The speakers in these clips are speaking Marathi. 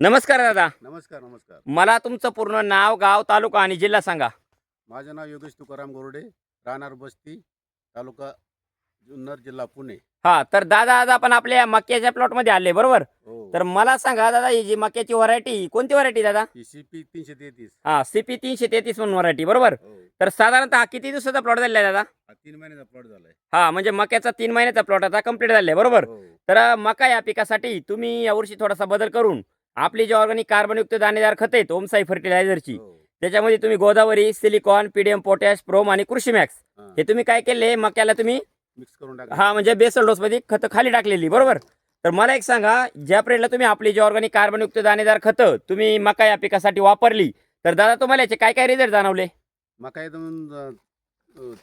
नमस्कार दादा. नमस्कार नमस्कार. मला तुमचं पूर्ण नाव गाव तालुका आणि जिल्हा सांगा. माझं नाव योगेश तुकाराम गोरडे राहणार बस्ती तालुका जुन्नर जिल्हा पुणे. हा तर दादा आज आपण आपल्या मक्याच्या प्लॉटमध्ये आले बरोबर? हो. तर मला सांगा दादा ही जी मक्याची व्हरायटी कोणती व्हरायटी दादा? ही सी पी तीनशे तेहतीस. हा सीपी तीनशे तेहतीस म्हणून व्हरायटी बरोबर? हो. तर साधारणतः किती दिवसाचा प्लॉट झालेला आहे दादा? हा तीन महिन्याचा प्लॉट झालाय. हा म्हणजे मक्याचा तीन महिन्याचा प्लॉट आता कंप्लीट झालाय बरोबर? हो. तर मका या पिकासाठी तुम्ही यावर्षी थोडासा बदल करून आपली जी ऑर्गॅनिक कार्बनयुक्त दाणेदार खत आहेत ओमसाई फर्टिलायझरची हो. त्याच्यामध्ये तुम्ही Godavari silicon PDM potash PROM आणि कृषी मॅक्स हा. तुम्ही काय केले? मक्याला तुम्ही मिक्स करून टाका हा म्हणजे बेसल डोस मध्ये खत खाली टाकलेली बरोबर? तर मला एक सांगा ज्या पिरियडला तुम्ही आपली जी ऑर्गॅनिक कार्बनयुक्त दाणेदार खतं तुम्ही मका या पिकासाठी वापरली तर दादा तुम्हाला याचे काय काय रिझल्ट जाणवले? मका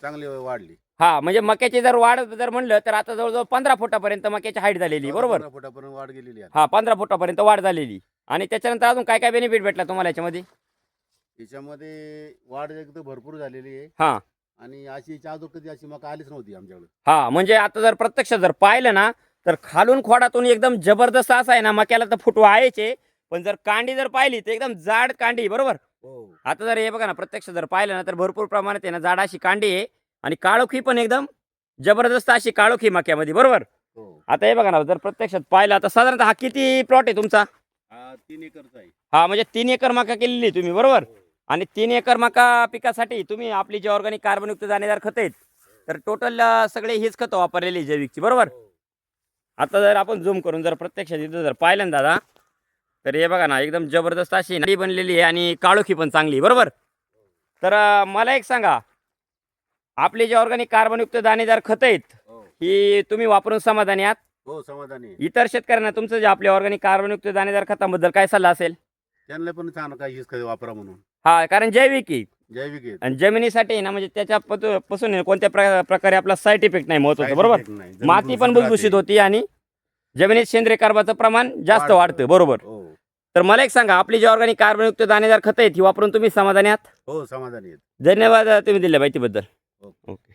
चांगली वाढली. हा म्हणजे मक्याची जर वाढ जर म्हणलं तर आता जवळजवळ पंधरा फुटापर्यंत मक्याची हाईट झालेली बरोबर? पंधरा फुटापर्यंत वाढ गेलेली आहे. हा पंधरा फुटापर्यंत वाढ झालेली. आणि त्याच्यानंतर अजून काय काय बेनिफिट भेटला तुम्हाला याच्यामध्ये? याच्यामध्ये वाढ एकदम भरपूर झालेली आहे. हा. आणि अशी याच्या अगोदर कधी अशी मका आलीच नव्हती आमच्याकडे. हा म्हणजे आता जर प्रत्यक्ष जर पाहिलं ना तर खालून खोडातून एकदम जबरदस्त असं आहे ना मक्याला तर फुटवा आहेचे पण जर कांडी जर पाहिली तर एकदम जाड कांडी बरोबर? हो. आता जर हे बघा ना प्रत्यक्ष जर पाहिलं ना तर भरपूर प्रमाणात आहे ना जाड अशी कांडी आहे. आणि काळोखी पण एकदम जबरदस्त अशी काळोखी मक्यामध्ये बरोबर? हो. आता हे बघा ना जर प्रत्यक्षात पाहिलं तर साधारणतः हा किती प्लॉट आहे तुमचा? हा तीन एकरचा आहे. हा म्हणजे तीन एकर मका केलेली तुम्ही बरोबर? हो. आणि तीन एकर मका पिकासाठी तुम्ही आपली जी ऑर्गॅनिक कार्बनयुक्त दाणेदार खत आहेत तर टोटल सगळे हीच खतं वापरलेली जैविकची बरोबर? हो. आता जर आपण झूम करून जर प्रत्यक्षात इथं जर पाहिलं ना दादा तर हे बघा ना एकदम जबरदस्त अशी नाडी बनलेली आहे आणि काळोखी पण चांगली बरोबर? तर मला एक सांगा आपले जे ऑर्गॅनिक कार्बनयुक्त दाणेदार खत आहेत हो. ही तुम्ही वापरून समाधानी आहात? हो समाधानी आहे. इतर शेतकऱ्यांना तुमचं जे आपले ऑर्गॅनिक कार्बनयुक्त दाणेदार खताबद्दल काय सल्ला असेल? त्यांना पण चांगलं काही हीच वापरा म्हणून. हा कारण जैविक आहे. जैविक आहे. आणि जमिनीसाठी ना म्हणजे त्याच्या पत- पासून कोणत्या प्र- प्रकारे आपला साईड इफेक्ट नाही महत्वाचं Side बरोबर? effect नाही. जमीन माती पण भुसभुशीत भुसभुशीत राहते. होती आणि जमिनीत सेंद्रिय कार्बाचं प्रमाण जास्त वाढतं. वाढतं बरोबर? हो. तर मला एक सांगा आपली जी ऑर्गॅनिक कार्बनयुक्त दाणेदार खत आहेत ही वापरून तुम्ही समाधानी आहात? हो समाधानी आहेत. धन्यवाद तुम्ही दिल्या माहितीबद्दल. हो. ओके